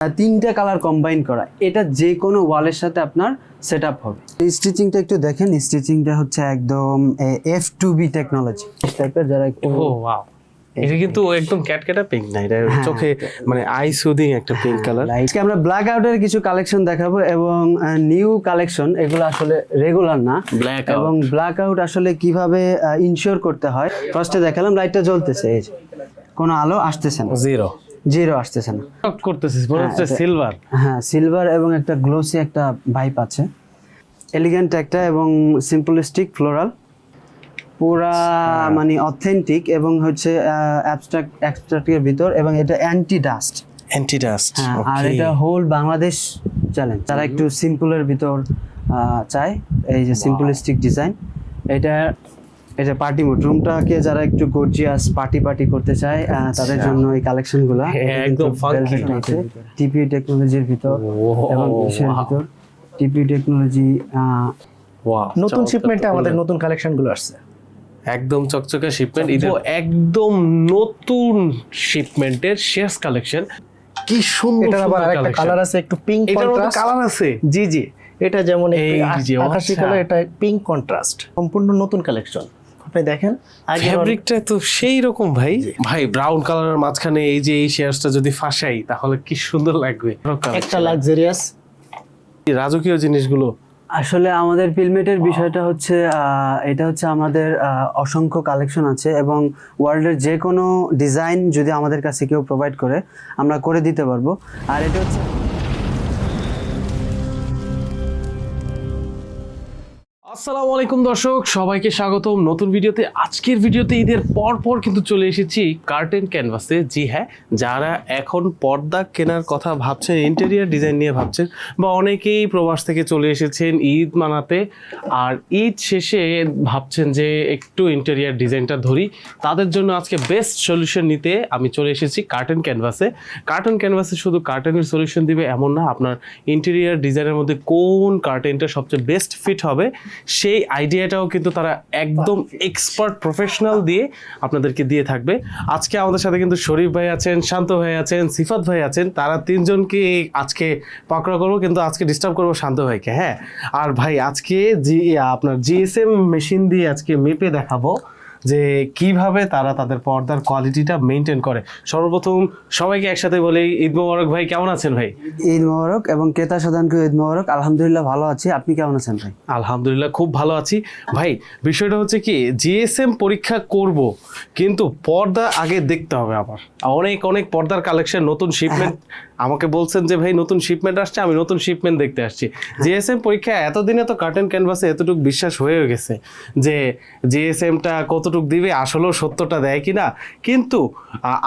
তিনটা colour combine করা। এটা যে কোনো ওয়ালের সাথে আপনার সেট আপ হবে স্টিচিংটা একটু দেখেন স্টিচিংটা হচ্ছে একদম এফ টু বি টেকনোলজি টাইপের যারা একটু এটা কিন্তু একদম ক্যাটকেটা পিঙ্ক না এটা হ্যাঁ, চোখে মানে আই সুদিং একটা পিঙ্ক কালার আজকে আমরা ব্ল্যাক আউটের কিছু কালেকশন দেখাবো এবং নিউ কালেকশন এগুলো আসলে রেগুলার না। ব্ল্যাক এবং ব্ল্যাক আউট আসলে কীভাবে ইনশিওর করতে হয়। ফার্স্টে দেখালাম লাইটটা জ্বলতেছে এই যে। কোনো আলো আসতেছে না। জিরো জিরো আসতেছে না। করতেছিস হচ্ছে সিলভার হ্যাঁ সিলভার এবং একটা গ্লোসি একটা ভাইপ আছে। এলিগেন্ট একটা এবং সিম্পলিস্টিক ফ্লোরাল পুরা মানে অথেন্টিক এবং হচ্ছে অ্যাবস্ট্রাক্ট অ্যাবস্ট্রাক্টের ভিতর এবং এটা অ্যান্টি ডাস্ট অ্যান্টি ডাস্ট হ্যাঁ আর এটা হোল বাংলাদেশ চ্যালেঞ্জ তারা একটু সিম্পলের ভিতর চায় এই যে সিম্পলিস্টিক ডিজাইন এটা এটা পার্টি মোড রুমটাকে যারা একটু গর্জিয়াস পার্টি পার্টি করতে চায় তাদের জন্য এই কালেকশনগুলো হ্যাঁ, একদম টিপি টেকনোলজির ভিতর। এবং ভিতর? টিপি টেকনোলজি নতুন শিপমেন্টে আমাদের নতুন কালেকশনগুলো আসছে। একদম চকচকে শিপমেন্ট ঈদের একদম নতুন শিপমেন্টের শেষ কালেকশন কি সুন্দর এটার আবার আরেকটা কালার আছে একটু পিঙ্ক কন্ট্রাস্ট কালার আছে? জি জি। এটা যেমন এই যে, আকাশি আচ্ছা। কালার এটা পিঙ্ক কন্ট্রাস্ট সম্পূর্ণ নতুন কালেকশন আপনি দেখেন। ফ্যাব্রিকটা তো সেই রকম ভাই। ভাই ব্রাউন কালারের মাঝখানে এই যে এই শেয়ারটা যদি ফাঁসাই তাহলে কি সুন্দর লাগবে? একটা লাক্সারিয়াস রাজকীয় জিনিসগুলো। আসলে আমাদের পিলমেটের বিষয়টা হচ্ছে আহ, এটা হচ্ছে আমাদের অসংখ্য কালেকশন আছে এবং ওয়ার্ল্ডের যে কোনো ডিজাইন যদি আমাদের কাছে কেউ প্রোভাইড করে আমরা করে দিতে পারব। আর এটা হচ্ছে আসসালামু আলাইকুম দর্শক, সবাইকে স্বাগতম। নতুন ভিডিওতে আজকের ভিডিওতে ঈদের পর পর কিন্তু চলে এসেছি কার্টেন ক্যানভাসে জি হ্যাঁ যারা এখন পর্দা কেনার কথা ভাবছেন ইন্টেরিয়ার ডিজাইন নিয়ে ভাবছেন, বা অনেকেই প্রবাস থেকে চলে এসেছেন ঈদ মানাতে, আর ঈদ শেষে ভাবছেন যে একটু ইন্টেরিয়ার ডিজাইনটা ধরি, তাদের জন্য আজকে বেস্ট সলিউশন নিতে আমি চলে এসেছি কার্টেন ক্যানভাসে কার্টেন ক্যানভাসে শুধু কার্টেনের সলিউশন দিবে এমন না, আপনার ইন্টেরিয়ার ডিজাইনের মধ্যে কোন কার্টেনটা সবচেয়ে বেস্ট ফিট হবে সেই আইডিয়াটাও কিন্তু তারা একদম এক্সপার্ট প্রফেশনাল দিয়ে আপনাদেরকে দিয়ে থাকবে। আজকে আমাদের সাথে কিন্তু শরীফ ভাই আছেন, শান্ত ভাই আছেন, সিফাত ভাই আছেন, তারা তিনজনকে আজকে পাকড়া করব, কিন্তু আজকে ডিস্টার্ব করব শান্ত ভাইকে হ্যাঁ? আর ভাই, আজকে জি, আপনার জিএসএম মেশিন দিয়ে আজকে মেপে দেখাবো। যে কীভাবে তারা তাদের পর্দার কোয়ালিটিটা মেনটেন করে। সর্বপ্রথম সবাইকে একসাথে বলি ঈদ মোবারক ভাই কেমন আছেন ভাই? ঈদ মোবারক এবং ক্রেতা সাধারণকে ঈদ মোবারক। আলহামদুলিল্লাহ ভালো আছি। আপনি কেমন আছেন ভাই? আলহামদুলিল্লাহ খুব ভালো আছি। ভাই বিষয়টা হচ্ছে কি জিএসএম পরীক্ষা করব কিন্তু পর্দা আগে দেখতে হবে আবার। অনেক অনেক পর্দার কালেকশন নতুন শিপমেন্ট আমাকে বলছেন যে ভাই নতুন শিপমেন্ট আসছে আমি নতুন শিপমেন্ট দেখতে আসছি। জিএসএম পরীক্ষা এতদিনে তো কার্টেন ক্যানভাসে এতটুকু বিশ্বাস হয়ে গেছে যে জিএসএমটা কতটুকু দিবে আসলেও সত্যটা দেয় কিনা? কিন্তু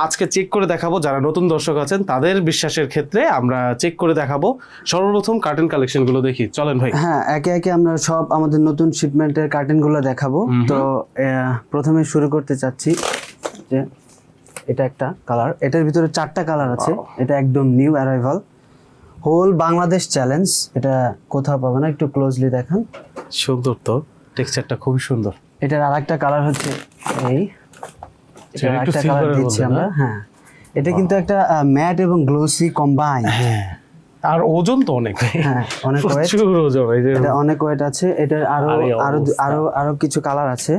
আজকে চেক করে দেখাবো যারা নতুন দর্শক আছেন তাদের বিশ্বাসের ক্ষেত্রে আমরা চেক করে দেখাবো। সর্বপ্রথম কার্টেন কালেকশনগুলো দেখি। চলেন ভাই। হ্যাঁ একে একে আমরা সব আমাদের নতুন শিপমেন্টের কার্টেনগুলো দেখাবো। তো প্রথমে শুরু করতে চাচ্ছি যে এটা একটা কালার এটার ভিতরে চারটা কালার আছে। এটা একদম new arrival whole Bangladesh challenge এটা কোথাও পাবে না একটু ক্লোজলি দেখান। সুন্দর তো। টেক্সচারটা খুবই সুন্দর। এটার আরেকটা কালার হচ্ছে এই। এটা এটার একটু কালার দিচ্ছি আমরা হ্যাঁ। এটা কিন্তু একটা ম্যাট এবং গ্লোসি কম্বাইন হ্যাঁ। আর ওজন তো অনেক। হ্যাঁ অনেক প্রচুর ওজন এটা অনেক ওয়েট আছে। এটার আরও আরও আরও আরও কিছু কালার আছে।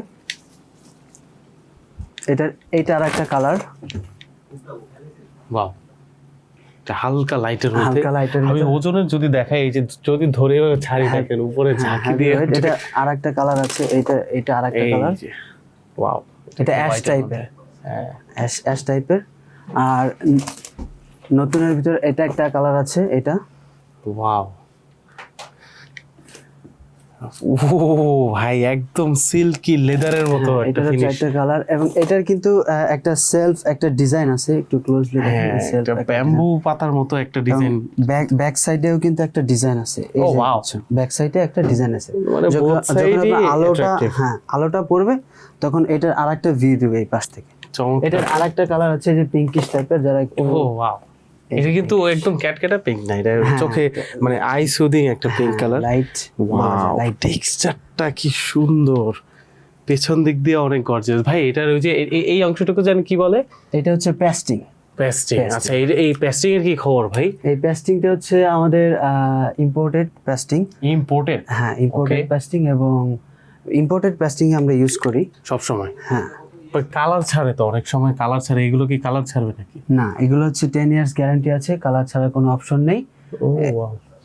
এটার এইটা আর একটা কালার বাহ। এটা হালকা লাইটের মধ্যে হালকা লাইটের আমি ওজনের যদি দেখাই এই যে যদি ধরে ছাড়ি থাকেন উপরে ঝাঁকি দিয়ে এটা আর একটা কালার আছে এটা এটা আর একটা কালার ওয়াও এটা অ্যাশ টাইপের অ্যাশ অ্যাশ টাইপের আর নতুনের ভিতর এটা একটা কালার আছে এটা। ওয়াও ও ভাই একদম সিল্কি লেদারের মতো একটা ফিনিশ একটা কালার এবং এটার কিন্তু একটা সেলফ একটা ডিজাইন আছে একটু ক্লোজলি হ্যাঁ সেলফ এটা ব্যাম্বু পাতার মতো একটা ডিজাইন ব্যাক ব্যাক সাইডেও কিন্তু একটা ডিজাইন আছে। Oh, wow. ব্যাক সাইডে একটা ডিজাইন আছে। মানে যখন আলোটা. হ্যাঁ আলোটা পড়বে তখন এটার আরেকটা ভিউ দিবে এই পাশ থেকে। এটার আরেকটা কালার আছে যে পিঙ্কিশ টাইপের যারা একটু ও ওয়াও এটা কিন্তু একদম ক্যাটকেটা পিঙ্ক না এটা হ্যাঁ, চোখে মানে আই সুদিং একটা pink colour light wow light টেক্সচারটা কি সুন্দর। পেছন দিক দিয়ে অনেক গর্জিয়াস ভাই এটার ওই যে এই অংশটুকু জানি কি বলে? এটা হচ্ছে পেস্টিং পেস্টিং আচ্ছা এই এই পেস্টিং এর কি খবর ভাই? এই পেস্টিংটা হচ্ছে আমাদের ইম্পোর্টেড পেস্টিং ইম্পোর্টেড হ্যাঁ ইম্পোর্টেড. পেস্টিং এবং ইম্পোর্টেড পেস্টিং আমরা ইউজ করি। সব সময় হ্যাঁ। কালার ছাড়ে তো অনেক সময় কালার ছাড়ে এগুলো কি কালার ছাড়বে নাকি? না এগুলো হচ্ছে টেন ইয়ার্স গ্যারান্টি আছে কালার ছাড়া কোনো অপশন নেই।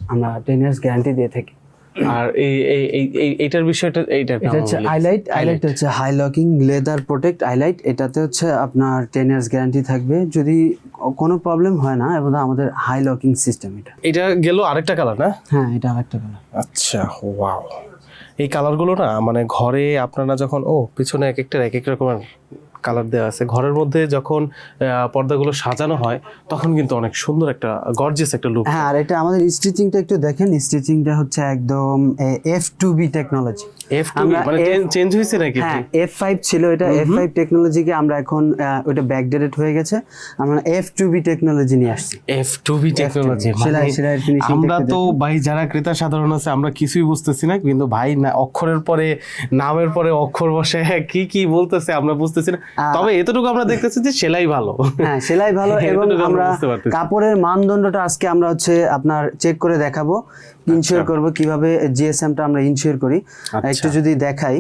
আমরা টেন ইয়ার্স গ্যারান্টি দিয়ে থাকি। আর এই এই এই- এই এইটার বিষয়টা এইটা এটা হচ্ছে আইলাইট আইলাইট হচ্ছে high locking leather protect eyelet এটাতে হচ্ছে আপনার টেন ইয়ার্স গ্যারান্টি থাকবে। যদি কোনো প্রবলেম হয় না এবং আমাদের হাই লকিং সিস্টেম এটা। এটা গেল আরেকটা কালার না? হ্যাঁ এটা আরেকটা কালার আচ্ছা ওয়াও এই কালারগুলো না মানে ঘরে আপনারা যখন ও পিছনে এক একটা এক এক রকমের কালার দেওয়া আছে। ঘরের মধ্যে যখন পর্দাগুলো সাজানো হয় তখন কিন্তু অনেক সুন্দর একটা গর্জিয়াস একটা লুক হ্যাঁ আর এটা আমাদের স্টিচিংটা একটু দেখেন স্টিচিংটা হচ্ছে একদম F two B technology F আমরা মানে চেঞ্জ হয়েছে নাকি হ্যাঁ এফ ফাইভ ছিল এটা এফ ফাইভ টেকনোলজিকে আমরা এখন ওটা ব্যাকডেটেড হয়ে গেছে। আমরা এফ টু বি টেকনোলজি নিয়ে আসছি। এফ টু বি টেকনোলজি আমরা তো ভাই যারা ক্রেতা সাধারণ আছে আমরা কিছুই বুঝতেছি না কিন্তু ভাই না অক্ষরের পরে নামের পরে অক্ষর বসে কি কি বলতেছে আমরা বুঝতেছি না। তবে এতটুকু আমরা দেখতেছি যে সেলাই ভালো। হ্যাঁ সেলাই ভালো এবং আমরা। কাপড়ের মানদণ্ডটা আজকে আমরা হচ্ছে আপনার চেক করে দেখাবো ইনশিওর করব কীভাবে জিএসএমটা আমরা ইনশিওর করি। আচ্ছা। একটু যদি দেখাই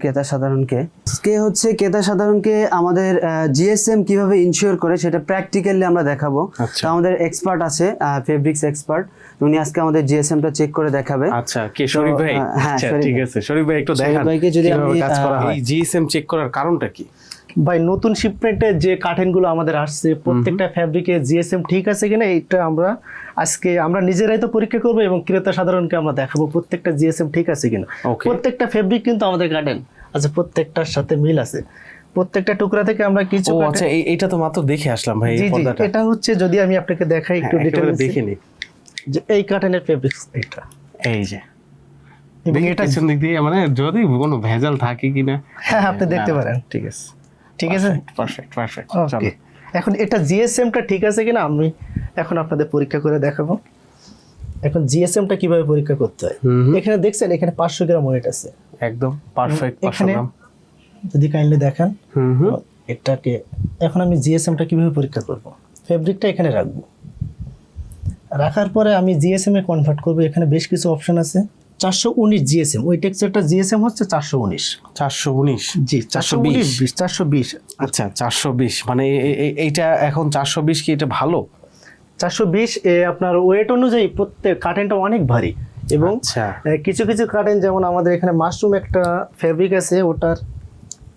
ক্রেতা সাধারণকে। কে হচ্ছে ক্রেতা সাধারণকে আমাদের জিএসএম কীভাবে ইনশিওর করে সেটা প্র্যাকটিক্যালি আমরা দেখাবো। আচ্ছা। তো আমাদের এক্সপার্ট আছে ফেব্রিক্স এক্সপার্ট উনি আজকে আমাদের জিএসএমটা চেক করে দেখাবে। আচ্ছা কে? শরীফ ভাই? হ্যাঁ, আচ্ছা ঠিক আছে। শরীফ ভাই একটু শরীফ দেখান ভাইকে যদি আমি, কাজ করা হয়। এই জিএসএম চেক করার কারণটা কি? ভাই নতুন শিপমেন্টে যে কার্টেনগুলো আমাদের আসছে প্রত্যেকটা ফ্যাব্রিকে জিএসএম ঠিক আছে কিনা এটা আমরা আজকে আমরা নিজেরাই তো পরীক্ষা করব এবং ক্রেতা সাধারণকে আমরা দেখাবো প্রত্যেকটা জিএসএম ঠিক আছে কিনা। প্রত্যেকটা ফ্যাব্রিক কিন্তু আমাদের কার্টেন আছে প্রত্যেকটার সাথে মিল আছে। প্রত্যেকটা টুকরা থেকে আমরা কিছু আচ্ছা এই- তো মাত্র দেখে আসলাম ভাই এটা হচ্ছে যদি আমি আপনাকে দেখাই একটু হ্যাঁ, দেখে নি যে এই কার্টেনের ফেব্রিক্স এটা এই যে। এটা দিক দিয়ে মানে যদি কোনো ভেজাল থাকে কিনা। হ্যাঁ আপনি দেখতে পারেন ঠিক আছে। ঠিক আছে? পারফেক্ট পারফেক্ট ওকে এখন এটা জিএসএমটা ঠিক আছে কিনা? আমি এখন আপনাদের পরীক্ষা করে দেখাবো। এখন জিএসএমটা কীভাবে পরীক্ষা করতে হয়। এখানে দেখছেন এখানে পাঁচশো গ্রাম ওয়েট আছে। একদম পারফেক্ট এখানে যদি কাইন্ডলি দেখেন। এটাকে এখন আমি জিএসএমটা কীভাবে পরীক্ষা করব? ফেব্রিকটা এখানে রাখব। রাখার পরে আমি জিএসএম এ কনভার্ট করব। এখানে বেশ কিছু অপশন আছে। চারশো উনিশ জিএসএম। ওই টেক্সচারটা জিএসএম হচ্ছে চারশো উনিশ। চারশো উনিশ? জি চারশো বিশ? চারশো বিশ। আচ্ছা চারশো বিশ। মানে এইটা এখন চারশো বিশ কি এটা ভালো? চারশো বিশ আপনার ওয়েট অনুযায়ী প্রত্যেক কার্টেনটা অনেক ভারী। এবং আচ্ছা। কিছু কিছু কাটেন যেমন আমাদের এখানে মাশরুম একটা ফেব্রিক আছে ওটার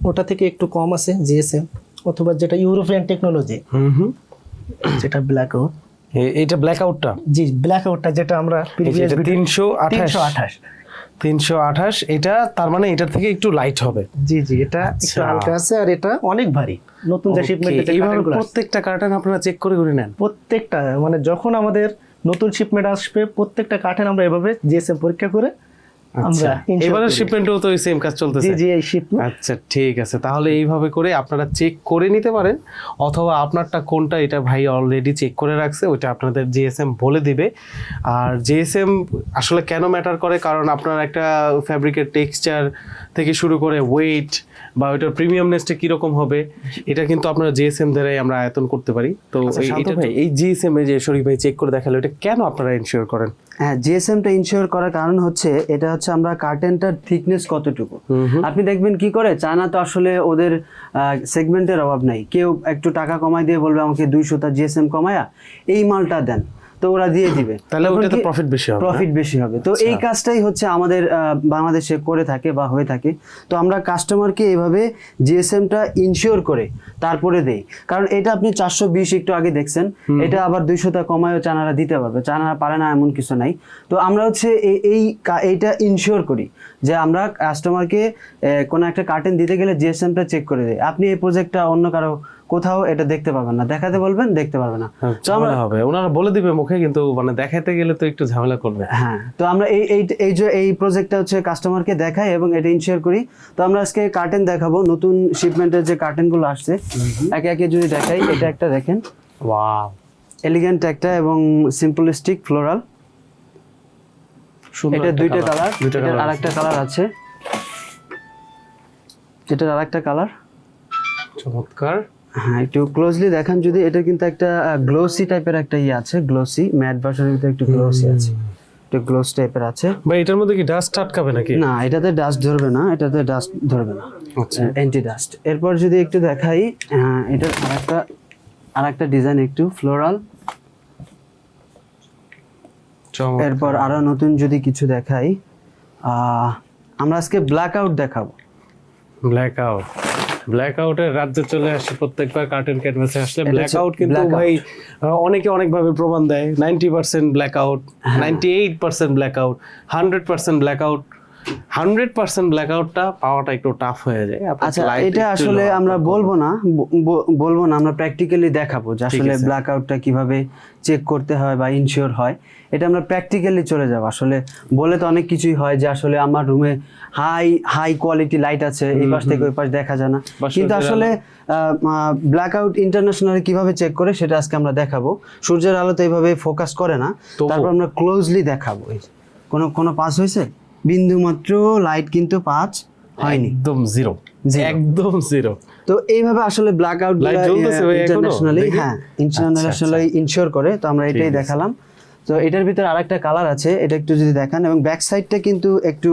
ওটা থেকে একটু কম আছে জিএসএম। অথবা যেটা ইউরোপিয়ান টেকনোলজি হুম হুম। যেটা ব্ল্যাক আউট এ- ব্ল্যাক আউটটা জি ব্ল্যাক আউটটা যেটা আমরা তিনশো আঠাশ। আঠাশ। তিনশো আঠাশ এটা তার মানে এটার থেকে একটু লাইট হবে। জি জি এটা একটু আচ্ছা। হালকা আছে আর এটা অনেক ভারী। নতুন যে শিপমেন্ট এইভাবে প্রত্যেকটা কার্টন আপনারা চেক করে করে নেন। প্রত্যেকটা মানে যখন আমাদের নতুন শিপমেন্ট আসবে প্রত্যেকটা কার্টন আমরা এভাবে জিএসএম পরীক্ষা করে আমরা আচ্ছা এবারে শিপমেন্টও তো সেম কাজ চলতেছে। জি জি এই শিপমেন্ট আচ্ছা ঠিক আছে তাহলে এইভাবে করে আপনারা চেক করে নিতে পারেন অথবা আপনারটা কোনটা এটা ভাই অলরেডি চেক করে রাখছে ওইটা আপনাদের জিএসএম বলে দিবে। আর জিএসএম আসলে কেন ম্যাটার করে? কারণ আপনার একটা ফ্যাব্রিকের টেক্সচার থেকে শুরু করে ওয়েট বা ওইটার প্রিমিয়ামনেসটা কীরকম হবে এটা কিন্তু আপনারা জিএসএম দ্বারাই আমরা আয়তন করতে পারি। তো আচ্ছা, ভাই। এই জিএসএম এ যে শরীফ ভাই চেক করে দেখাল এটা কেন আপনারা ইনশিওর করেন? হ্যাঁ জিএসএমটা ইনশিওর করার কারণ হচ্ছে এটা হচ্ছে আমরা কার্টেনটার থিকনেস কতটুকু? আপনি দেখবেন কি করে? চায়না তো আসলে ওদের সেগমেন্টের অভাব নাই। কেউ একটু টাকা কমাই দিয়ে বলবে আমাকে দুইশোটা জিএসএম কমায়া এই মালটা দেন। তো ওরা দিয়ে দিবে। তাহলে ওটাতে profit বেশি হবে, প্রফিট বেশি হবে। তো এই কাজটাই হচ্ছে আমাদের বাংলাদেশে করে থাকে বা হয়ে থাকে। তো আমরা কাস্টমারকে এইভাবে জিএসএমটা ইনশিওর করে তারপরে দেই। কারণ এটা আপনি চারশো বিশ একটু আগে দেখছেন। এটা আবার দুইশোটা কমায়ও চানারা দিতে পারবে। চানারা পারে না এমন কিছু নাই। তো আমরা হচ্ছে এই- এই এইটা ইনশিওর করি যে আমরা কাস্টমারকে কোনো একটা কার্টেন দিতে গেলে জিএসএমটা চেক করে দিই। আপনি এই প্রজেক্টটা অন্য কারও কোথাও এটা দেখতে পাবেন না দেখাতে বলবেন দেখতে পারবে না। তো আমরা হবে। ওনারা বলে দিবে মুখে কিন্তু মানে দেখাতে গেলে তো একটু ঝামেলা করবে। হ্যাঁ তো আমরা এই এই এই যে এই প্রজেক্টটা হচ্ছে কাস্টমারকে দেখাই এবং এটা ইনশিওর করি। তো আমরা আজকে কার্টেন দেখাবো নতুন শিপমেন্টের যে কার্টেনগুলো আসছে। একে একে যদি দেখাই এটা একটা দেখেন। ওয়াও এলিগেন্ট একটা এবং সিম্পলিস্টিক ফ্লোরাল সুন্দর এটা দুইটা কালার দুইটা এটার আরেকটা কালার আছে। এটার আরেকটা কালার চমৎকার। হ্যাঁ একটু ক্লোজলি দেখান যদি এটা কিন্তু একটা গ্লোসি টাইপের একটা ইয়ে আছে গ্লোসি ম্যাট ভার্সনের ভিতরে একটু গ্লোসি আছে। একটু গ্লোস টাইপের আছে। ভাই এটার মধ্যে কি ডাস্ট আটকাবে নাকি? না এটাতে ডাস্ট ধরবে না এটাতে ডাস্ট ধরবে না। আচ্ছা। অ্যান্টি ডাস্ট এরপর যদি একটু দেখাই এটার আরেকটা আরেকটা ডিজাইন একটু ফ্লোরাল। এরপর আরও নতুন যদি কিছু দেখাই আমরা আজকে ব্ল্যাক আউট দেখাবো। ব্ল্যাক আউট ব্ল্যাক আউটের রাজ্যে চলে আসে প্রত্যেকবার কার্টুন ক্যানভাসে আসলে এটা ব্ল্যাক হচ্ছে আউট কিন্তু blackout। ভাই আহ, অনেকে অনেকভাবে প্রমাণ দেয় নাইনটি পার্সেন্ট ব্ল্যাক আউট হ্যাঁ। Ninety eight percent blackout hundred percent blackout hundred percent black আউটটা পাওয়াটা একটু টাফ হয়ে যায়। আচ্ছা এটা আসলে আমরা বলব না বলব না আমরা প্র্যাকটিক্যালি দেখাবো যে আসলে কীভাবে চেক করতে হয় বা ইনশিওর হয়। এটা আমরা প্র্যাকটিক্যালি চলে যাব। আসলে বলে তো অনেক কিছুই হয় যে আসলে আমার রুমে হাই হাই কোয়ালিটি লাইট আছে এই পাশ থেকে ওই পাশ দেখা যায় না। কিন্তু আসলে ব্ল্যাক আউট ইন্টারন্যাশনাল কীভাবে চেক করে সেটা আজকে আমরা দেখাবো। সূর্যের আলো তো এইভাবে ফোকাস করে না। তারপর আমরা ক্লোজলি দেখাবো। কোনো কোনো পাস হয়েছে? বিন্দু মাত্র লাইট কিন্তু পাঁচ হয়নি। একদম জিরো একদম জিরো তো এইভাবে আসলে ব্ল্যাক আউট? ইন্টারন্যাশনালি হ্যাঁ আচ্ছা, ইন্টারন্যাশনালি ইনশিওর করে তো আমরা এটাই দেখালাম। তো এটার ভিতরে আরেকটা কালার আছে এটা একটু যদি দেখান এবং ব্যাক সাইডটা কিন্তু একটু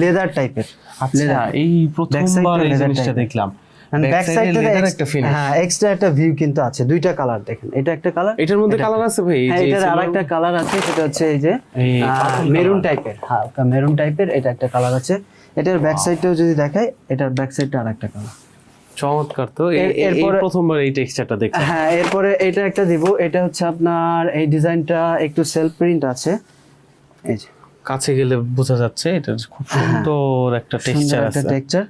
লেদার টাইপের আচ্ছা এই প্রথমবার এই জিনিসটা দেখলাম। ব্যাক ব্যাক সাইডে সাইডে একটা ফিনিশ হ্যাঁ এক্সট্রা একটা ভিউ কিন্তু আছে। দুইটা কালার দেখেন। এটা একটা কালার এটার মধ্যে কালার আছে ভাই এই হ্যাঁ যে এটার আরেকটা কালার আছে সেটা হচ্ছে এই যে মেরুন টাইপের হালকা মেরুন টাইপের এটা একটা কালার আছে। এটার ব্যাক সাইডটাও যদি দেখাই এটার ব্যাক সাইডটা আরেকটা কালার চমৎকার তো। এরপরে- প্রথমবার এই টেক্সচারটা হ্যাঁ এরপরে এটা একটা দিব। এটা হচ্ছে আপনার এই ডিজাইনটা একটু সেলফ প্রিন্ট আছে। এই যে। কাছে গেলে বোঝা যাচ্ছে এটা খুব সুন্দর একটা হ্যাঁ। টেক্সচার আছে। টেক্সচার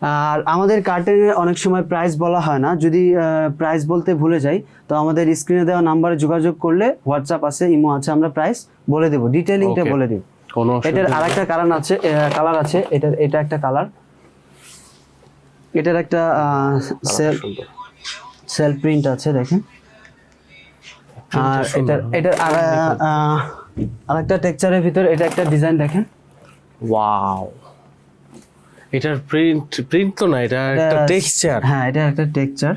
আর আমাদের কার্টেনে অনেক সময় প্রাইস বলা হয় না। যদি প্রাইস বলতে ভুলে যাই তো আমাদের স্ক্রিনে দেওয়া নাম্বারে যোগাযোগ করলে হোয়াটসঅ্যাপ আছে ইমো আছে আমরা প্রাইস বলে দেবো। ডিটেলিংটা বলে দেব। কোনো এটার আরেকটা কালার আছে কালার আছে এটার এটা একটা কালার এটার একটা সেল সেলফ প্রিন্ট আছে দেখেন। আর এটার এটার আর- আরেকটা টেক্সচারের ভিতর এটা একটা ডিজাইন দেখেন। ওয়াও এটার প্রিন্ট প্রিন্ট তো না এটা একটা টেক্সচার হ্যাঁ এটা একটা টেক্সচার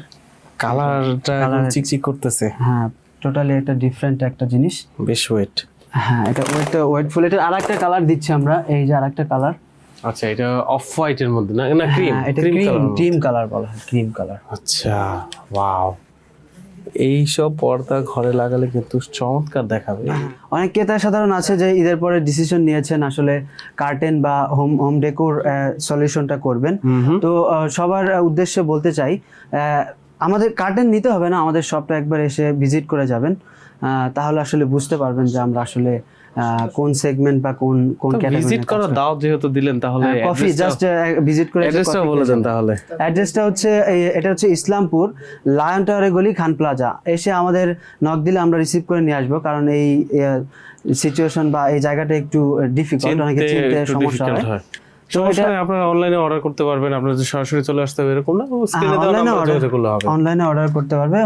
কালারটা চিকচিক করতেছে। হ্যাঁ টোটালি একটা ডিফারেন্ট একটা জিনিস। বেশ ওয়েট হ্যাঁ এটা ওয়েটটা ওয়েটফুল এটার আরেকটা কালার দিচ্ছি আমরা এই যে আরেকটা কালার আচ্ছা এটা অফ হোয়াইটের মধ্যে না? না ক্রিম হ্যাঁ এটা ক্রিম ক্রিম কালার বলা হয় ক্রিম কালার আচ্ছা ওয়াও এই সব পর্দা ঘরে লাগালে কিন্তু চমৎকার দেখাবে। অনেক ক্রেতা সাধারণ আছে যে ঈদের পরে ডিসিশন নিয়েছেন আসলে কার্টেন বা হোম হোম ডেকোর সলিউশনটা করবেন। তো সবার উদ্দেশ্যে বলতে চাই আহ, আমাদের কার্টেন নিতে হবে না আমাদের শপটা একবার এসে ভিজিট করে যাবেন। আহ, তাহলে আসলে বুঝতে পারবেন যে আমরা আসলে কোন সেগমেন্ট বা কোন কোন ক্যাটাগরি ভিজিট করার দাও যেহেতু দিলেন তাহলে কফি জাস্ট ভিজিট করে অ্যাড্রেসটা বলে দেন তাহলে। অ্যাড্রেসটা হচ্ছে এটা হচ্ছে ইসলামপুর লায়ন টাওয়ারের গলি খান প্লাজা এসে আমাদের নক দিলে আমরা রিসিভ করে নিয়ে আসব কারণ এই সিচুয়েশন বা এই জায়গাটা একটু ডিফিকাল্ট অনেকে চিনতে সমস্যা হয়। আপনারা অনলাইনে অর্ডার করতে পারবেন আপনার সরাসরি চলে আসতে হবে এরকম না অনলাইনে নাম্বারে করলে হবে। অনলাইনে অর্ডার করতে পারবে।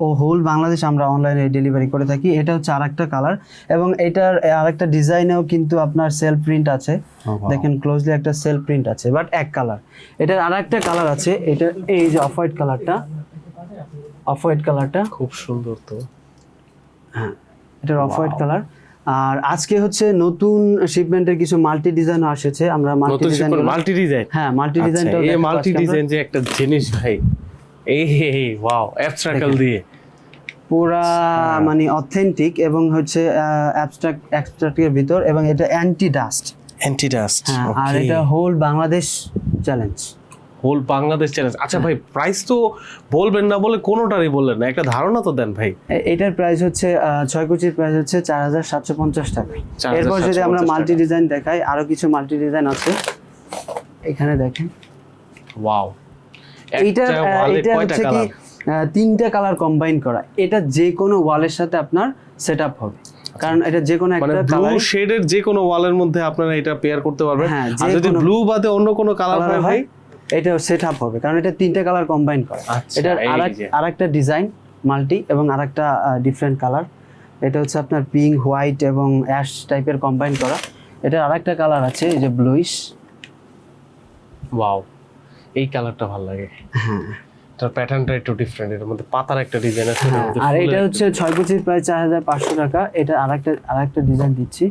ও- হোল বাংলাদেশ আমরা অনলাইনে ডেলিভারি করে থাকি। এটা হচ্ছে আরেকটা কালার এবং এটার আরেকটা ডিজাইনেও কিন্তু আপনার সেলফ প্রিন্ট আছে. দেখেন ক্লোজলি একটা সেলফ প্রিন্ট আছে বাট এক কালার এটার আরেকটা কালার আছে এটা এই যে অফ হোয়াইট কালারটা অফ হোয়াইট কালারটা খুব সুন্দর তো। হ্যাঁ এটার অফ হোয়াইট কালার আর আজকে হচ্ছে নতুন শিপমেন্টের কিছু মাল্টি ডিজাইন এসেছে আমরা মাল্টি ডিজাইন মাল্টি ডিজাইন হ্যাঁ মাল্টি আচ্ছা ডিজাইনটা এই মাল্টি ডিজাইন যে একটা জিনিস ভাই এই ওয়াও অ্যাবস্ট্রাকল দিয়ে। পুরা মানে অথেন্টিক এবং হচ্ছে অ্যাবস্ট্রাক্ট অ্যাবস্ট্রাক্টের ভিতর এবং এটা অ্যান্টি ডাস্ট অ্যান্টি ডাস্ট আর এটা whole Bangladesh challenge whole Bangladesh challenge আচ্ছা ভাই প্রাইস তো বলবেন না বলে কোনোটারই বললেন না। একটা ধারণা তো দেন ভাই। এটার প্রাইস হচ্ছে ছয় কুচির প্রাইস হচ্ছে চার হাজার সাতশো পঞ্চাশ টাকা। এরপর যদি আমরা মাল্টি ডিজাইন দেখাই আরও কিছু মাল্টি ডিজাইন আছে। এখানে দেখেন। ওয়াও এইটার আহ, এটা হচ্ছে কি তিনটা কালার কম্বাইন করা। এটা যে কোনো ওয়ালের সাথে আপনার সেট আপ হবে কারণ এটা যে কোনো মানে একটা ব্লু কালার শেডের যে কোনো ওয়ালের মধ্যে আপনারা এটা পেয়ার করতে পারবেন। হ্যাঁ, আর যদি ব্লু বাদে অন্য কোনো কালার হয়। ভাই? এটা সেট আপ হবে কারণ এটা তিনটা কালার কম্বাইন করা। এটার যে। আরেকটা ডিজাইন মাল্টি এবং আরেকটা ডিফারেন্ট কালার এটা হচ্ছে আপনার পিঙ্ক হোয়াইট এবং অ্যাশ টাইপের কম্বাইন করা। এটার আরেকটা কালার আছে এই যে ব্লুইশ ওয়াও এই কালারটা ভালো লাগে। হ্যাঁ। তার প্যাটার্নটা একটু ডিফারেন্ট এর মধ্যে পাতার একটা ডিজাইন আছে আর এটা হচ্ছে ছয় পঁচিশ প্রায় চার হাজার পাঁচশো টাকা। এটা আর একটা আর একটা ডিজাইন দিচ্ছি।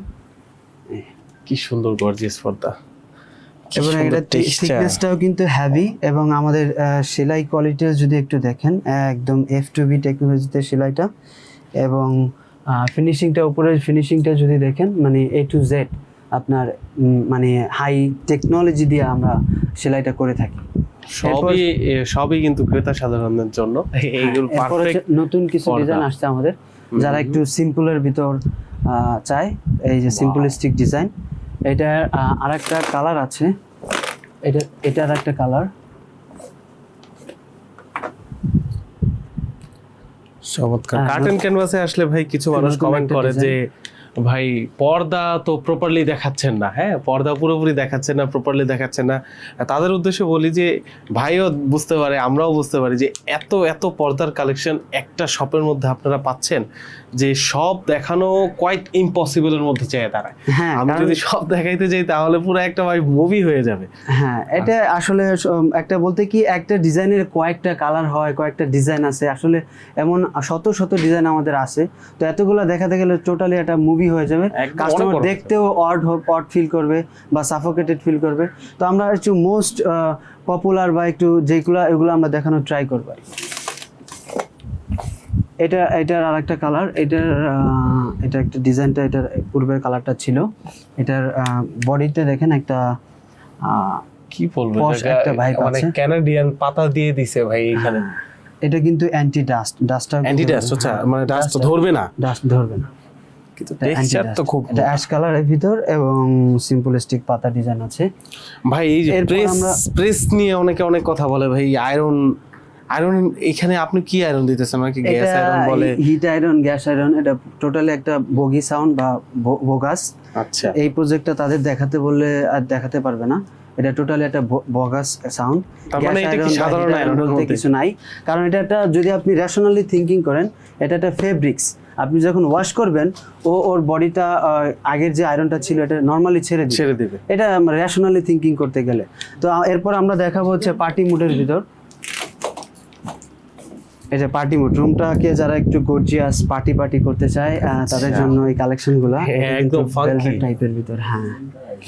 কি সুন্দর গর্জিয়াস পর্দা। এবং এটা থিকনেসটাও কিন্তু হেভি এবং আমাদের সেলাই কোয়ালিটিও যদি একটু দেখেন একদম এফ টু বি টেকনোলজিতে সেলাইটা এবং ফিনিশিংটা উপরের ফিনিশিংটা যদি দেখেন মানে এ টু জেড আপনার মানে হাই টেকনোলজি দিয়ে আমরা সেলাইটা করে থাকি। সবই সবই কিন্তু ক্রেতা সাধারণের জন্য। এইগুলো হ্যাঁ, পারফেক্ট নতুন কিছু ডিজাইন আসছে আমাদের। যারা একটু সিম্পলের ভিতর আহ, চায় এই যে সিম্পলিস্টিক ডিজাইন এটার আর একটা কালার আছে। এটা এটার একটা কালার চমৎকার। কার্টন ক্যানভাসে আসলে ভাই কিছু মানুষ কমেন্ট করে যে ভাই পর্দা তো প্রপারলি দেখাচ্ছেন না হ্যাঁ? পর্দা পুরোপুরি দেখাচ্ছেন না প্রপারলি দেখাচ্ছেন না। তাদের উদ্দেশ্যে বলি যে ভাইও বুঝতে পারে আমরাও বুঝতে পারি যে এত এত পর্দার কালেকশন একটা শপের মধ্যে আপনারা পাচ্ছেন যে সব দেখানো কোয়াইট ইম্পসিবলের মধ্যে চেয়ে দাঁড়ায় হ্যাঁ আমি যদি সব দেখাইতে যাই তাহলে পুরো একটা ভাই মুভি হয়ে যাবে। হ্যাঁ এটা আসলে একটা বলতে কি একটা ডিজাইনের কয়েকটা কালার হয় কয়েকটা ডিজাইন আছে। আসলে এমন শত শত ডিজাইন আমাদের আছে। তো এতগুলো দেখাতে গেলে টোটালি একটা মুভি হয়ে যাবে। কাস্টমার দেখতেও অড অড ফিল করবে বা সাফোকেটেড ফিল করবে। তো আমরা একটু মোস্ট পপুলার বা একটু যেগুলো এগুলো আমরা দেখানোর ট্রাই করব। এটা এটার আর একটা কালার এটার এটা একটা ডিজাইনটা এটার পূর্বের কালারটা ছিল। এটার বডিতে দেখেন একটা কি বলব একটা vibe মানে আছে। ক্যানাডিয়ান পাতা দিয়ে দিছে ভাই এখানে। এটা কিন্তু অ্যান্টি ডাস্ট ডাস্টটা অ্যান্টি ডাস্ট আচ্ছা মানে ডাস্ট ধরবে না। ডাস্ট ধরবে না। কিন্তু টেক্সচার তো খুব এটা অ্যাশ কালারের ভিতর এবং সিম্পলিস্টিক পাতা ডিজাইন আছে। ভাই এই যে প্রেস প্রেস নিয়ে অনেকে অনেক কথা বলে ভাই আয়রন আয়রন এখানে আপনি কি আয়রন দিতেছেন? নাকি গ্যাস আয়রন বলে? হিট আয়রন গ্যাস আয়রন এটা টোটালি একটা বগি সাউন্ড বা বোগাস আচ্ছা। এই প্রজেক্টটা তাদের দেখাতে বললে আর দেখাতে পারবে না। এটা টোটালি একটা বগাস সাউন্ড মানে এটা কি সাধারণ এর কিছু নাই। কারণ এটা একটা যদি আপনি রেশনালি থিঙ্কিং করেন এটা একটা ফেব্রিক্স আপনি যখন ওয়াশ করবেন ও ওর বডিটা আগের যে আয়রনটা ছিল এটা নর্মালি ছেড়ে দিবে। ছেড়ে দিবে। এটা রেশনালি থিঙ্কিং করতে গেলে। তো এরপর আমরা দেখাবো হচ্ছে পার্টি মুডের ভিতর। এই যে পার্টি মুড রুমটাকে যারা একটু গর্জিয়াস পার্টি পার্টি করতে চায় তাদের আচ্ছা। জন্য এই কালেকশনগুলো হ্যাঁ, একদম funky। টাইপের ভিতর হ্যাঁ।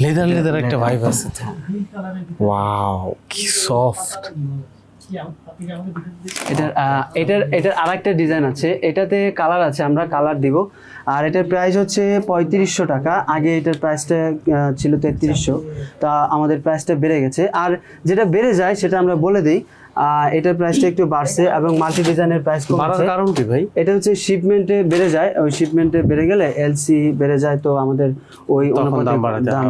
লেদার লেদার একটা ভাইব আছে। ওয়াও কি সফট এটার এটার এটার আরেকটা ডিজাইন আছে। এটাতে কালার আছে আমরা কালার দিব। আর এটার প্রাইস হচ্ছে পঁয়ত্রিশশো টাকা। আগে এটার প্রাইসটা ছিল তেত্রিশশো। তা আমাদের প্রাইসটা বেড়ে গেছে। আর যেটা বেড়ে যায় সেটা আমরা বলে দিই এটার প্রাইসটা একটু বাড়ছে এবং মাল্টি ডিজাইনের প্রাইস বাড়ার কারণ কি ভাই? এটা হচ্ছে শিপমেন্টে বেড়ে যায়। ওই শিপমেন্টে বেড়ে গেলে এলসি বেড়ে যায় তো আমাদের ওই দাম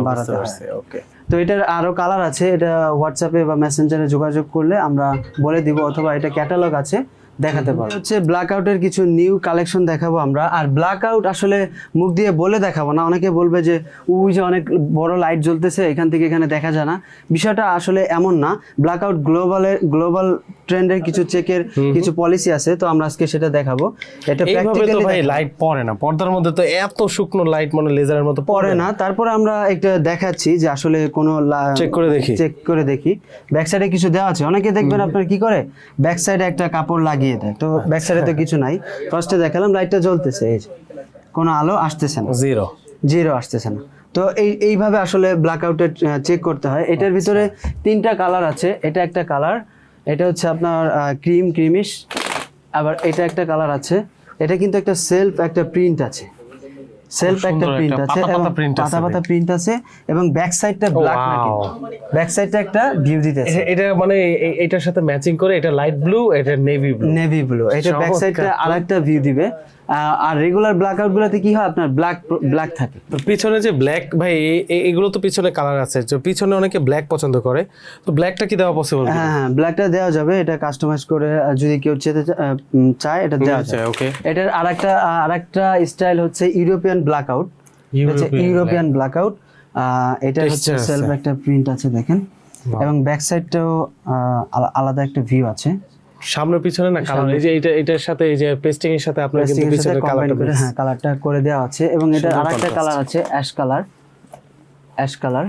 বাড়াতে হয়, ওকে তো এটার আরও কালার আছে, এটা হোয়াটসঅ্যাপে বা মেসেঞ্জারে যোগাযোগ করলে আমরা বলে দিব, অথবা এটা ক্যাটালগ আছে। দেখাতে পারব। হচ্ছে ব্ল্যাক আউটের কিছু নিউ কালেকশন দেখাবো আমরা। আর ব্ল্যাক আউট আসলে মুখ দিয়ে বলে দেখাবো না। অনেকে বলবে যে ওই যে অনেক বড় লাইট জ্বলতেছে এখান থেকে এখানে দেখা যায় না। বিষয়টা আসলে এমন না। ব্ল্যাক আউট গ্লোবালের গ্লোবাল ট্রেন্ডের কিছু চেকের কিছু পলিসি আছে তো আমরা আজকে সেটা দেখাবো। এটা প্র্যাকটিক্যালি ভাই লাইট পড়ে না। পর্দার মধ্যে তো এত শুকনো লাইট মানে লেজারের মতো পরে না। তারপরে আমরা একটা দেখাচ্ছি যে আসলে কোনো চেক করে দেখি। চেক করে দেখি। ব্যাক সাইডে কিছু দেওয়া আছে। অনেকে দেখবেন আপনার কি করে? ব্যাক সাইডে একটা কাপড় লাগিয়ে দেয়। তো ব্যাক সাইডে তো কিছু নাই। ফার্স্টে দেখালাম লাইটটা জ্বলতেছে এই যে। কোনো আলো আসতেছে না। জিরো জিরো আসতেছে না। তো এই এইভাবে আসলে ব্ল্যাক আউটের চেক করতে হয়। এটার ভিতরে তিনটা কালার আছে। এটা একটা কালার এটা হচ্ছে আপনার ক্রিম ক্রিমিশ আবার এটা একটা কালার আছে। এটা কিন্তু একটা সেলফ একটা প্রিন্ট আছে। সেলফ একটা প্রিন্ট আছে এবং পাতা পাতা প্রিন্ট আছে এবং ব্যাক সাইডটা ব্ল্যাক না Wow. ব্যাক সাইডটা একটা ভিউ দিতেছে। এটা মানে এটার সাথে ম্যাচিং করে এটা লাইট ব্লু এটা নেভি ব্লু নেভি ব্লু এটা ব্যাক সাইডটা আরেকটা ভিউ দিবে। আর রেগুলার ব্ল্যাক আউট গুলোতে কি হয়? আপনার ব্ল্যাক ব্ল্যাক থাকে। পিছনে যে ব্ল্যাক ভাই এগুলো তো পিছনে কালার আছে। যে পিছনে অনেকে ব্ল্যাক পছন্দ করে। তো ব্ল্যাকটা কি দেওয়া পসিবল হ্যাঁ হ্যাঁ ব্ল্যাকটা দেওয়া যাবে। এটা কাস্টমাইজ করে যদি কেউ চেতে চায় এটা দেওয়া যায় ওকে এটার আরেকটা আরেকটা স্টাইল হচ্ছে European black out European black out এটা হচ্ছে সেলফ একটা প্রিন্ট আছে দেখেন। এবং ব্যাক সাইডটাও আলাদা একটা ভিউ আছে। সামনে পিছনে না কালার এই যে এটা এটার সাথে এই যে পেস্টিং এর সাথে আপনার কিন্তু পিছনে কালারটা করে হ্যাঁ কালারটা করে দেওয়া আছে। এবং সুন্দর আরেকটা কালার আছে অ্যাশ কালার অ্যাশ কালার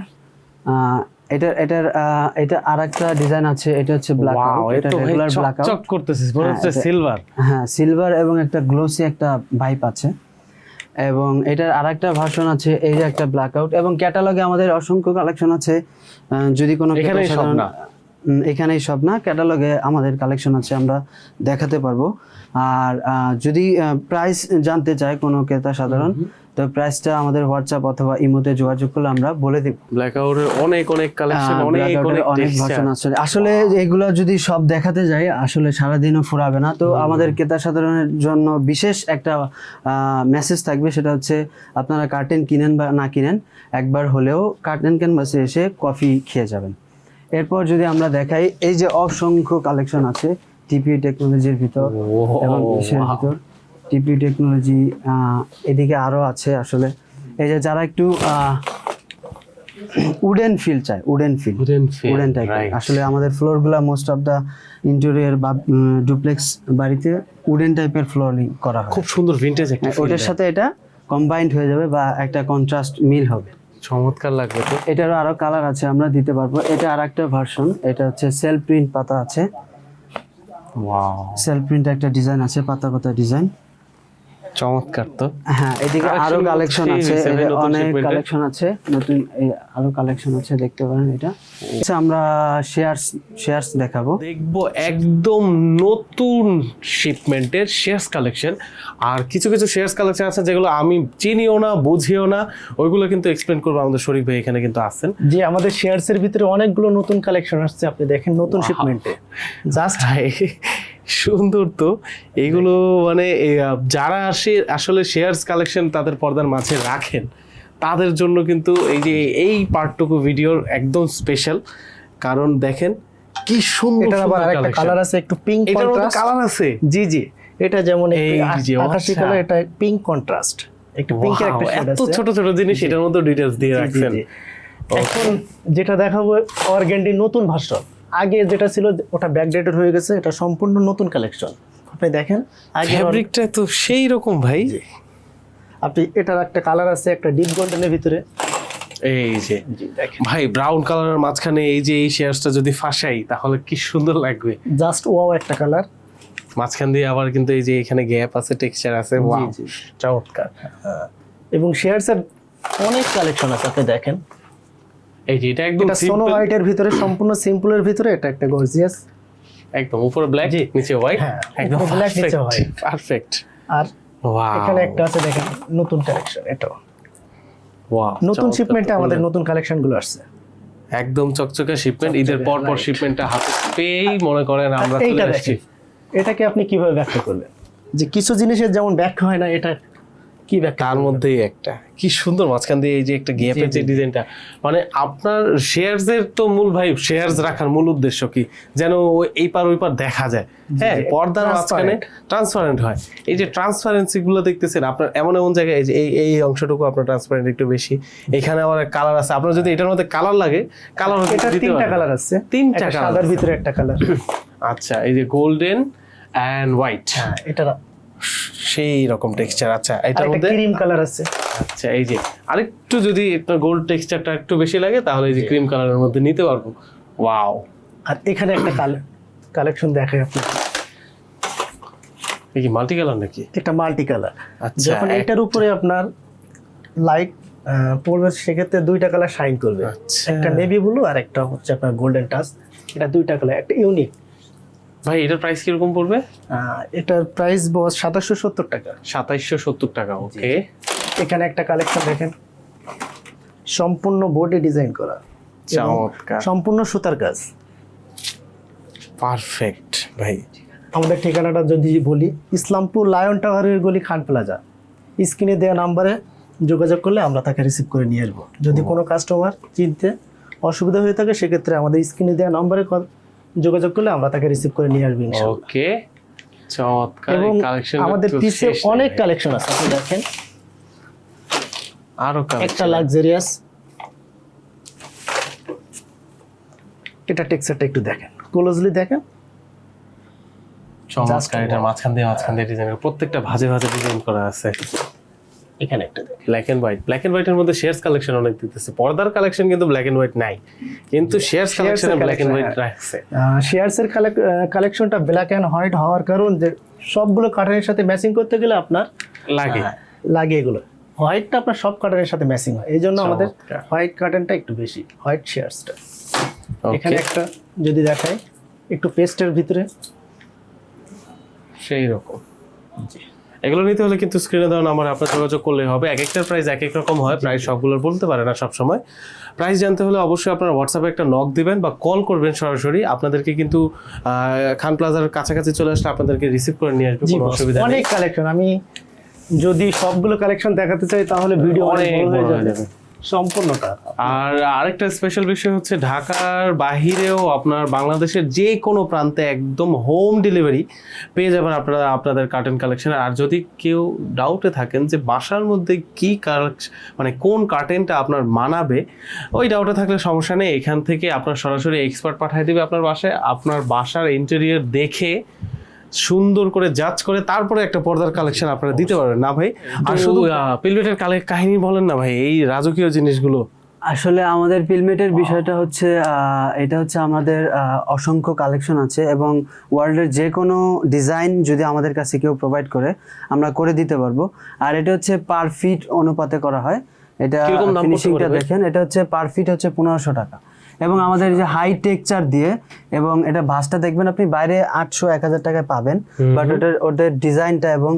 এটা এটার এটা আরেকটা ডিজাইন আছে এটা হচ্ছে ব্ল্যাক এটা এটা রেগুলার ব্ল্যাক আউট চকচক করতেছে মনে হ্যাঁ, হচ্ছে সিলভার হ্যাঁ সিলভার এবং একটা গ্লোসি একটা ভাইপ আছে। এবং এটার আরেকটা ভার্সন আছে এই যে একটা ব্ল্যাক আউট এবং ক্যাটালগে আমাদের অসংখ্য কালেকশন আছে। যদি কোনো এখানেই সব না? এখানেই সব না ক্যাটালগে আমাদের কালেকশন আছে আমরা দেখাতে পারব। আর যদি প্রাইস জানতে চায় কোনো ক্রেতা সাধারণ তো প্রাইসটা আমাদের হোয়াটসঅ্যাপ অথবা ইমোতে যোগাযোগ করলে আমরা বলে দিব। ব্ল্যাক আউটের অনেক অনেক কালেকশন অনেক অনেক আছে। আসলে এগুলো যদি সব দেখাতে যাই আসলে সারাদিনও ফুরাবে না। তো আমাদের ক্রেতা সাধারণের জন্য বিশেষ একটা মেসেজ থাকবে সেটা হচ্ছে আপনারা কার্টেন কিনেন বা না কিনেন একবার হলেও কার্টেন ক্যানভাসে এসে কফি খেয়ে যাবেন। এরপর যদি আমরা দেখাই এই যে অসংখ্য কালেকশন আছে টিপি টেকনোলজির ভিতর এবং ইসের ভিতর? টিপি টেকনোলজি এদিকে আরও আছে আসলে। এই যে যারা একটু উডেন ফিল চায় উডেন ফিল উডেন টাইপ আসলে আমাদের ফ্লোরগুলো মোস্ট অফ দা ইন্টেরিয়র বা ডুপ্লেক্স বাড়িতে উডেন টাইপের ফ্লোরিং করা হয়। খুব সুন্দর ভিন্টেজ একটা হ্যাঁ, ওটার সাথে এটা কম্বাইন্ড হয়ে যাবে বা একটা কন্ট্রাস্ট মিল হবে। চমৎকার লাগবে তো। এটারও আরও কালার আছে আমরা দিতে পারব। এটা আর একটা ভার্সন এটা হচ্ছে সেলফ প্রিন্ট পাতা আছে। ওয়াও সেলফ প্রিন্ট একটা ডিজাইন আছে পাতা পাতা ডিজাইন চমৎকার তো। হ্যাঁ এদিকে আরও কালেকশন আছে অনেক কালেকশন আছে নতুন আরও কালেকশন আছে দেখতে পারেন এটা। আচ্ছা আমরা শেয়ারস শেয়ারস দেখাবো। দেখব একদম নতুন শিপমেন্টের শেয়ার্স কালেকশন আর কিছু কিছু শেয়ার্স কালেকশন আছে যেগুলো আমি চিনিও না বুঝিও না ওইগুলো কিন্তু এক্সপ্লেন করব আমাদের শরীফ ভাই এখানে কিন্তু আছেন। যে আমাদের শেয়ারস এর ভিতরে অনেকগুলো নতুন কালেকশন আসছে আপনি দেখেন নতুন শিপমেন্টে জাস্ট সুন্দর তো। এগুলো মানে যারা আসে আসলে শেয়ার্স কালেকশন তাদের পর্দার মাঝে রাখেন তাদের জন্য কিন্তু এই যে এই পার্টটুকু ভিডিওর একদম স্পেশাল কারণ দেখেন কি সুন্দর এটার আবার আরেকটা কালার আছে একটু পিঙ্ক কন্ট্রাস্ট কালার আছে? জি জি। এটা যেমন এই যে, আকাশি আচ্ছা। কালার এটা পিঙ্ক কন্ট্রাস্ট একটু পিঙ্কের একটা এত ছোট ছোট জিনিস এটার মধ্যে ডিটেলস দিয়ে রাখছেন। এখন যেটা দেখাবো অর্গ্যান্ডি নতুন ভার্সন আগে যেটা ছিল ওটা ব্যাকডেটেড হয়ে গেছে এটা সম্পূর্ণ নতুন কালেকশন আপনি দেখেন আগে ফ্যাব্রিকটা তো সেই রকম ভাই। আপনি এটার একটা কালার আছে একটা ডিপ গোল্ডেনের ভিতরে। এই যে দেখেন। ভাই ব্রাউন কালারের মাঝখানে এই যে এই শেয়ারসটা যদি ফাঁসাই তাহলে কি সুন্দর লাগবে। জাস্ট ওয়াও একটা কালার মাঝখান দিয়ে আবার কিন্তু এই যে এখানে গ্যাপ আছে টেক্সচার আছে ওয়াও। চমৎকার। এবং শেয়ারস এর অনেক কালেকশন আছে আপনি দেখেন। এই যে এটা একদম হোয়াইটের ভিতরে সম্পূর্ণ সিম্পলের ভিতরে এটা একটা গর্জিয়াস একদম উপরে ব্ল্যাক নিচে হোয়াইট হ্যাঁ, একদম black, নিচে white। পারফেক্ট আর এখানে একটা আছে দেখেন নতুন কালেকশন এটাও। ওয়াও নতুন শিপমেন্টে আমাদের নতুন কালেকশনগুলো আসছে। একদম চকচকে শিপমেন্ট ঈদের পর পর. শিপমেন্টটা হাতে পেয়েই মনে করেন আমরা চলে আসছি এটাকে আপনি কীভাবে ব্যাখ্যা করবেন যে কিছু জিনিসের যেমন ব্যাখ্যা হয় না এটা কি তার মধ্যেই একটা? কি সুন্দর মাঝখান দিয়ে এই যে একটা গ্যাপের যে ডিজাইনটা মানে আপনার শেয়ারস এর তো মূল ভাই শেয়ারস রাখার মূল উদ্দেশ্য কি? যেন এই পার ওই পার দেখা যায়। হ্যাঁ পর্দার মাঝখানে ট্রান্সপারেন্ট হয়। এই যে ট্রান্সপারেন্সি গুলো দেখতেছেন আপনার এমন এমন জায়গায় এই যে এই এই অংশটুকু আপনার ট্রান্সপারেন্ট একটু বেশি। এখানে আবার কালার আছে। আপনার যদি এটার মধ্যে কালার লাগে কালার এটা তিনটা কালার আছে। তিনটা আছে। ভিতরে একটা কালার আচ্ছা এই যে গোল্ডেন অ্যান্ড হোয়াইট হ্যাঁ এটা সেই রকম টেক্সচার আচ্ছা এটার মধ্যে? ক্রিম কালার আছে। আচ্ছা এই যে আরেকটু যদি আপনার গোল্ড টেক্সচারটা একটু বেশি লাগে তাহলে এই যে ক্রিম কালারের মধ্যে নিতে পারব। ওয়াও আর এখানে একটা কালেকশন দেখায় আপনি এই কি মাল্টি কালার নাকি? একটা মাল্টি কালার আচ্ছা, যখন এটার উপরে আপনার লাইট পড়বে সেক্ষেত্রে দুইটা কালার শাইন করবে। আচ্ছা। একটা নেভি ব্লু আর একটা হচ্ছে আপনার গোল্ডেন টাচ এটা দুইটা কালার একটা ইউনিক ভাই এটার প্রাইস কীরকম পড়বে? এটার প্রাইস বস সাতাশশো সত্তর টাকা। সাতাইশশো সত্তর টাকা ওকে এখানে একটা কালেকশন দেখেন। সম্পূর্ণ বোর্ডে ডিজাইন করা। চমৎকার। সম্পূর্ণ সুতার কাজ। পারফেক্ট ভাই। আমাদের ঠিকানাটা যদি বলি ইসলামপুর লায়ন টাওয়ারের গলি খান প্লাজা স্ক্রিনে দেওয়া নাম্বারে যোগাযোগ করলে আমরা তাকে রিসিভ করে নিয়ে আসব। যদি কোনো কাস্টমার চিনতে অসুবিধা হয়ে থাকে সেক্ষেত্রে আমাদের স্ক্রিনে দেওয়া নাম্বারে কল- যোগাযোগ করলে আমরা তাকে রিসিভ করে নিয়ে আসব ওকে চমৎকার এবং কালেকশন আমাদের পিসে অনেক কালেকশন আছে আপনি দেখেন। আরও একটা লাক্সারিয়াস এটা টেক্সচারটা একটু দেখেন। ক্লোজলি দেখেন। চমৎকার এটা মাঝখান দিয়ে মাঝখান দিয়ে ডিজাইন প্রত্যেকটা ভাজে ভাজে ডিজাইন করা আছে। এখানে একটা black and white black and হোয়াইটের মধ্যে শেয়ার্স কালেকশন অনেক দিতেছে। পর্দার কালেকশন কিন্তু ব্ল্যাক এন্ড হোয়াইট নাই। কিন্তু শেয়ার্স এর কালেকশনে ব্ল্যাক এন্ড হোয়াইট হ্যাঁ। রাখছে। শেয়ারসের কালেকশনটা ব্ল্যাক অ্যান্ড হোয়াইট হওয়ার কারণ যে সবগুলো কাটারের সাথে ম্যাচিং করতে গেলে আপনার লাগে। হ্যাঁ, লাগে এগুলো। হোয়াইটটা আপনার সব কাটারের সাথে ম্যাচিং হয়। এই জন্য আমাদের হোয়াইট কাটারটা একটু বেশি হোয়াইট শেয়ারসটা এখানে একটা যদি দেখাই একটু পেস্টের ভিতরে। সেই রকম এগুলো নিতে হলে কিন্তু স্ক্রিনে দেওয়া আমার আপনার যোগাযোগ করলেই হবে। এক একটার প্রাইস এক এক রকম হয় প্রাইস সবগুলোর বলতে পারে না সবসময়। প্রাইস জানতে হলে অবশ্যই আপনার হোয়াটসঅ্যাপে একটা নক দিবেন বা কল করবেন সরাসরি। আপনাদেরকে কিন্তু আহ, খান প্লাজার কাছাকাছি চলে আসলে আপনাদেরকে রিসিভ করে নিয়ে আসবে কোনো অসুবিধা নেই। অনেক কালেকশন আমি যদি সবগুলো কালেকশন দেখাতে চাই তাহলে ভিডিও অনেক বড় হয়ে যাবে। সম্পূর্ণটা। আর আরেকটা স্পেশাল বিষয় হচ্ছে ঢাকার বাহিরেও আপনার বাংলাদেশের যে কোনো প্রান্তে একদম হোম ডেলিভারি পেয়ে যাবেন আপনারা আপনাদের কার্টেন কালেকশন আর যদি কেউ ডাউটে থাকেন যে বাসার মধ্যে কি কালেকশন মানে কোন কার্টেনটা আপনার মানাবে, ওই ডাউটে থাকলে সমস্যা নেই। এখান থেকে আপনার সরাসরি এক্সপার্ট পাঠিয়ে দিবে আপনার বাসায়। আপনার বাসার ইন্টেরিয়র দেখে সুন্দর করে জাজ করে তারপরে একটা পর্দার কালেকশন আপনারা দিতে পারবেন। না ভাই? আর শুধু পিলভেটের কাহিনী বলেন না ভাই এই রাজকীয় জিনিসগুলো। আসলে আমাদের পিলমেটের বিষয়টা হচ্ছে আহ, এটা হচ্ছে আমাদের অসংখ্য কালেকশন আছে এবং ওয়ার্ল্ডের যে কোনো ডিজাইন যদি আমাদের কাছে কেউ প্রোভাইড করে আমরা করে দিতে পারব। আর এটা হচ্ছে পার ফিট অনুপাতে করা হয়। এটা ফিনিশিংটা দেখেন এটা হচ্ছে পার ফিট হচ্ছে পনেরোশো টাকা। এবং আমাদের যে হাই টেকচার দিয়ে এবং এটা ভাসটা দেখবেন আপনি বাইরে আটশো এক হাজার টাকায় পাবেন বাট ওটার ওদের ডিজাইনটা এবং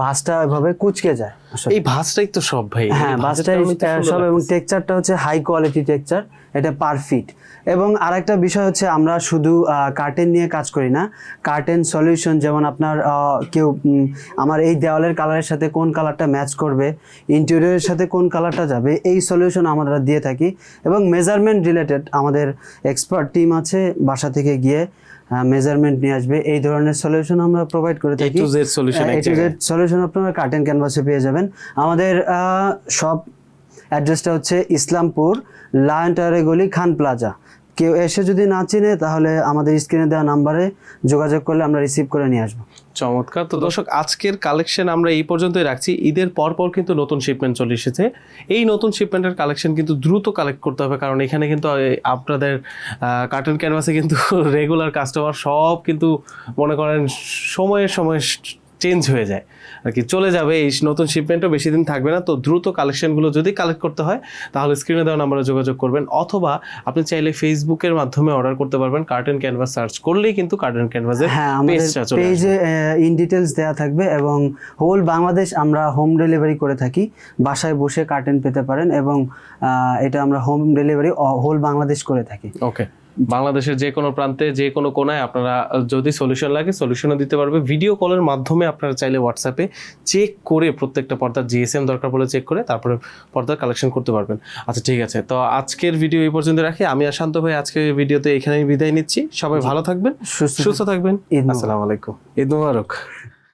ভাসটা ওইভাবে কুচকে যায়। এই ভাঁজটাই তো সব ভাই হ্যাঁ সুন্দর সব এবং লাগতেছে। টেক্সচারটা হচ্ছে হাই কোয়ালিটি টেক্সচার এটা পার ফিট এবং আরেকটা বিষয় হচ্ছে আমরা শুধু কার্টেন নিয়ে কাজ করি না কার্টেন সলিউশন যেমন আপনার কেউ আমার এই দেওয়ালের কালারের সাথে কোন কালারটা ম্যাচ করবে ইন্টেরিয়রের সাথে কোন কালারটা যাবে এই সলিউশন আমরা দিয়ে থাকি। এবং মেজারমেন্ট রিলেটেড আমাদের এক্সপার্ট টিম আছে বাসা থেকে গিয়ে মেজারমেন্ট নিয়ে আসবে। এই ধরনের সলিউশন আমরা প্রোভাইড করে থাকি। সলিউশন আপনারা কার্টেন ক্যানভাসে পেয়ে যাবেন। আমাদের সব অ্যাড্রেসটা হচ্ছে ইসলামপুর লায়ন টায়ারে গলি খান প্লাজা কেউ এসে যদি না চিনে তাহলে আমাদের স্ক্রিনে দেওয়া নাম্বারে যোগাযোগ করলে আমরা রিসিভ করে নিয়ে আসব। চমৎকার। তো দর্শক আজকের কালেকশন আমরা এই পর্যন্তই রাখছি। ঈদের পরপর পর কিন্তু নতুন শিপমেন্ট চলে এসেছে। এই নতুন শিপমেন্টের কালেকশন কিন্তু দ্রুত কালেক্ট করতে হবে কারণ এখানে কিন্তু আপনাদের কার্টুন ক্যানভাসে কিন্তু রেগুলার কাস্টমার সব কিন্তু মনে করেন সময়ে সময়ে চেঞ্জ হয়ে যায়। আর কি চলে যাবে এই নতুন শিপমেন্টও বেশি দিন থাকবে না। তো দ্রুত কালেকশনগুলো যদি কালেক্ট করতে হয় তাহলে স্ক্রিনে দেওয়া নাম্বারে যোগাযোগ করবেন। অথবা আপনি চাইলে ফেসবুকের মাধ্যমে অর্ডার করতে পারবেন। কার্টুন ক্যানভাস সার্চ করলেই কিন্তু কার্টুন ক্যানভাসের হ্যাঁ আমাদের পেজে ইন ডিটেলস দেওয়া থাকবে এবং হোল বাংলাদেশ আমরা হোম ডেলিভারি করে থাকি। বাসায় বসে কার্টেন পেতে পারেন এবং এটা আমরা হোম ডেলিভারি হোল বাংলাদেশ করে থাকি। ওকে বাংলাদেশের যে কোনো প্রান্তে যে কোনো কোনায় আপনারা যদি সলিউশন লাগে সলিউশনও দিতে পারবে। ভিডিও কলের মাধ্যমে আপনারা চাইলে হোয়াটসঅ্যাপে চেক করে প্রত্যেকটা পর্দার জিএসএম দরকার পড়লে চেক করে তারপরে পর্দার কালেকশন করতে পারবেন। আচ্ছা ঠিক আছে। তো আজকের ভিডিও এই পর্যন্ত রাখি। আমি আর শান্ত ভাই আজকের ভিডিওতে এখানেই বিদায় নিচ্ছি। সবাই ভালো থাকবেন সুস্থ সুস্থ থাকবেন। আসসালামু আলাইকুম। ঈদ মুবারক।